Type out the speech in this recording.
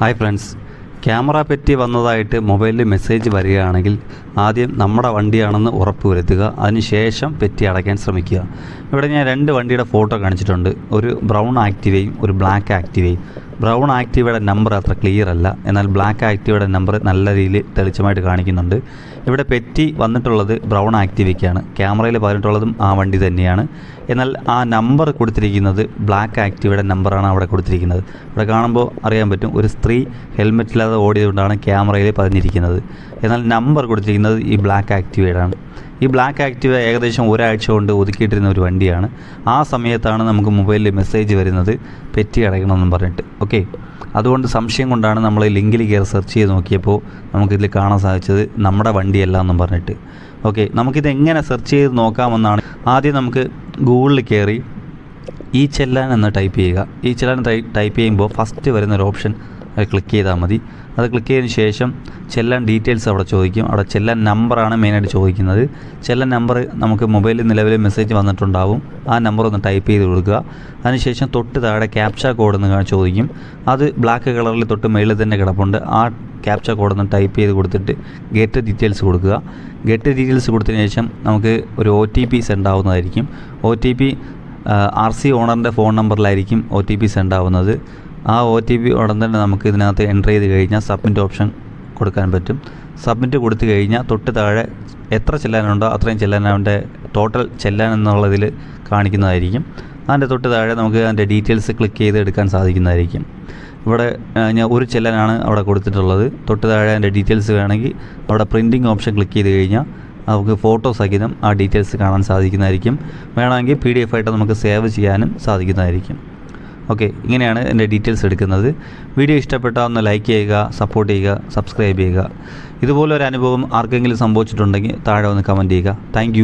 Hi friends camera പറ്റി വന്നതായിട്ട് മൊബൈലിൽ message വരികയാണെങ്കിൽ ആദ്യം നമ്മുടെ വണ്ടിയാണെന്ന് ഉറപ്പ് വരുത്തുക. അതിനുശേഷം പെറ്റി അടയ്ക്കാൻ ശ്രമിക്കുക. ഇവിടെ ഞാൻ രണ്ട് വണ്ടിയുടെ ഫോട്ടോ കാണിച്ചിട്ടുണ്ട്. ഒരു ബ്രൗൺ ആക്റ്റീവയും ഒരു ബ്ലാക്ക് ആക്റ്റീവയും ബ്രൗൺ ആക്റ്റീവയുടെ നമ്പർ അത്ര ക്ലിയർ അല്ല. എന്നാൽ ബ്ലാക്ക് ആക്റ്റീവയുടെ നമ്പർ നല്ല രീതിയിൽ തെളിച്ചമായിട്ട് കാണിക്കുന്നുണ്ട്. ഇവിടെ പെറ്റി വന്നിട്ടുള്ളത് ബ്രൗൺ ആക്റ്റീവയ്ക്കാണ് ക്യാമറയിൽ പറഞ്ഞിട്ടുള്ളതും ആ വണ്ടി തന്നെയാണ്. എന്നാൽ ആ നമ്പർ കൊടുത്തിരിക്കുന്നത് ബ്ലാക്ക് ആക്റ്റീവയുടെ നമ്പറാണ് അവിടെ കൊടുത്തിരിക്കുന്നത്. ഇവിടെ കാണുമ്പോൾ അറിയാൻ പറ്റും ഒരു സ്ത്രീ ഹെൽമെറ്റ് ഇല്ലാതെ ഓടിയതുകൊണ്ടാണ് ക്യാമറയിൽ പതിഞ്ഞിരിക്കുന്നത്. എന്നാൽ നമ്പർ കൊടുത്തിരിക്കുന്നത് ഈ ബ്ലാക്ക് ആക്റ്റീവയുടെ ആണ് ഈ ബ്ലാക്ക് ആക്റ്റീവ ഏകദേശം ഒരാഴ്ച കൊണ്ട് ഒതുക്കിയിട്ടിരുന്ന ഒരു വണ്ടിയാണ്. ആ സമയത്താണ് നമുക്ക് മൊബൈലിൽ മെസ്സേജ് വരുന്നത് പെറ്റി അടയ്ക്കണമെന്നും പറഞ്ഞിട്ട്. ഓക്കെ അതുകൊണ്ട് സംശയം കൊണ്ടാണ് നമ്മൾ ലിങ്കിൽ കയറി സെർച്ച് ചെയ്ത് നോക്കിയപ്പോൾ നമുക്കിതിൽ കാണാൻ സാധിച്ചത് നമ്മുടെ വണ്ടിയല്ല എന്നും പറഞ്ഞിട്ട്. ഓക്കെ നമുക്കിത് എങ്ങനെ സെർച്ച് ചെയ്ത് നോക്കാമെന്നാണ് ആദ്യം നമുക്ക് ഗൂഗിളിൽ കയറി ഈ ചെല്ലാൻ എന്ന് ടൈപ്പ് ചെയ്യുക. ഈ ചെല്ലാൻ ടൈപ്പ് ചെയ്യുമ്പോൾ ഫസ്റ്റ് വരുന്ന ഒരു ഓപ്ഷൻ ക്ലിക്ക് ചെയ്താൽ മതി. അത് ക്ലിക്ക് ചെയ്തതിന് ശേഷം ചെല്ലാൻ ഡീറ്റെയിൽസ് അവിടെ ചോദിക്കും. അവിടെ ചെല്ലാൻ നമ്പറാണ് മെയിനായിട്ട് ചോദിക്കുന്നത്. ചെല്ലാൻ നമ്പർ നമുക്ക് മൊബൈലിൽ നിലവിൽ മെസ്സേജ് വന്നിട്ടുണ്ടാവും. ആ നമ്പർ ഒന്ന് ടൈപ്പ് ചെയ്ത് കൊടുക്കുക. അതിനുശേഷം തൊട്ട് താഴെ ക്യാപ്ച കോഡ് എന്ന് ചോദിക്കും. അത് ബ്ലാക്ക് കളറിൽ തൊട്ട് മേളിൽ തന്നെ കിടപ്പുണ്ട്. ആ ക്യാപ്ച കോഡ് ഒന്ന് ടൈപ്പ് ചെയ്ത് കൊടുത്തിട്ട് ഗെറ്റ് ഡീറ്റെയിൽസ് കൊടുക്കുക. ഗെറ്റ് ഡീറ്റെയിൽസ് കൊടുത്തതിന് ശേഷം നമുക്ക് ഒരു O T P send ആവുന്നതായിരിക്കും. O T P R C ഓണറിന്റെ phone നമ്പറിലായിരിക്കും ഒ ടി പി സെൻഡ് ആവുന്നത്. ആ ഒ ടി പി ഉടൻ തന്നെ നമുക്ക് ഇതിനകത്ത് എന്റർ ചെയ്ത് കഴിഞ്ഞാൽ സബ്മിറ്റ് ഓപ്ഷൻ കൊടുക്കാൻ പറ്റും. സബ്മിറ്റ് കൊടുത്തു കഴിഞ്ഞാൽ തൊട്ട് താഴെ എത്ര ചെല്ലാനുണ്ടോ അത്രയും ചെല്ലാൻ അവന്റെ ടോട്ടൽ ചെല്ലാൻ എന്നുള്ളതിൽ കാണിക്കുന്നതായിരിക്കും. അതിന്റെ തൊട്ട് താഴെ നമുക്ക് അതിന്റെ ഡീറ്റെയിൽസ് ക്ലിക്ക് ചെയ്ത് എടുക്കാൻ സാധിക്കുന്നതായിരിക്കും. ഇവിടെ ഞാൻ ഒരു ചെല്ലാനാണ് അവിടെ കൊടുത്തിട്ടുള്ളത്. തൊട്ട് താഴെ അതിന്റെ ഡീറ്റെയിൽസ് വേണമെങ്കിൽ അവിടെ പ്രിന്റിംഗ് ഓപ്ഷൻ ക്ലിക്ക് ചെയ്ത് കഴിഞ്ഞാൽ നമുക്ക് ഫോട്ടോ സഹിതം ആ ഡീറ്റെയിൽസ് കാണാൻ സാധിക്കുന്നതായിരിക്കും. വേണമെങ്കിൽ പി ഡി എഫ് ആയിട്ട് നമുക്ക് സേവ് ചെയ്യാനും സാധിക്കുന്നതായിരിക്കും. ഓക്കെ ഇങ്ങനെയാണ് എന്റെ ഡീറ്റെയിൽസ് എടുക്കുന്നത്. വീഡിയോ ഇഷ്ടപ്പെട്ടാൽ ഒന്ന് ലൈക്ക് ചെയ്യുക സപ്പോർട്ട് ചെയ്യുക സബ്സ്ക്രൈബ് ചെയ്യുക. ഇതുപോലൊരു അനുഭവം ആർക്കെങ്കിലും സംഭവിച്ചിട്ടുണ്ടെങ്കിൽ താഴെ ഒന്ന് കമന്റ് ചെയ്യുക. താങ്ക്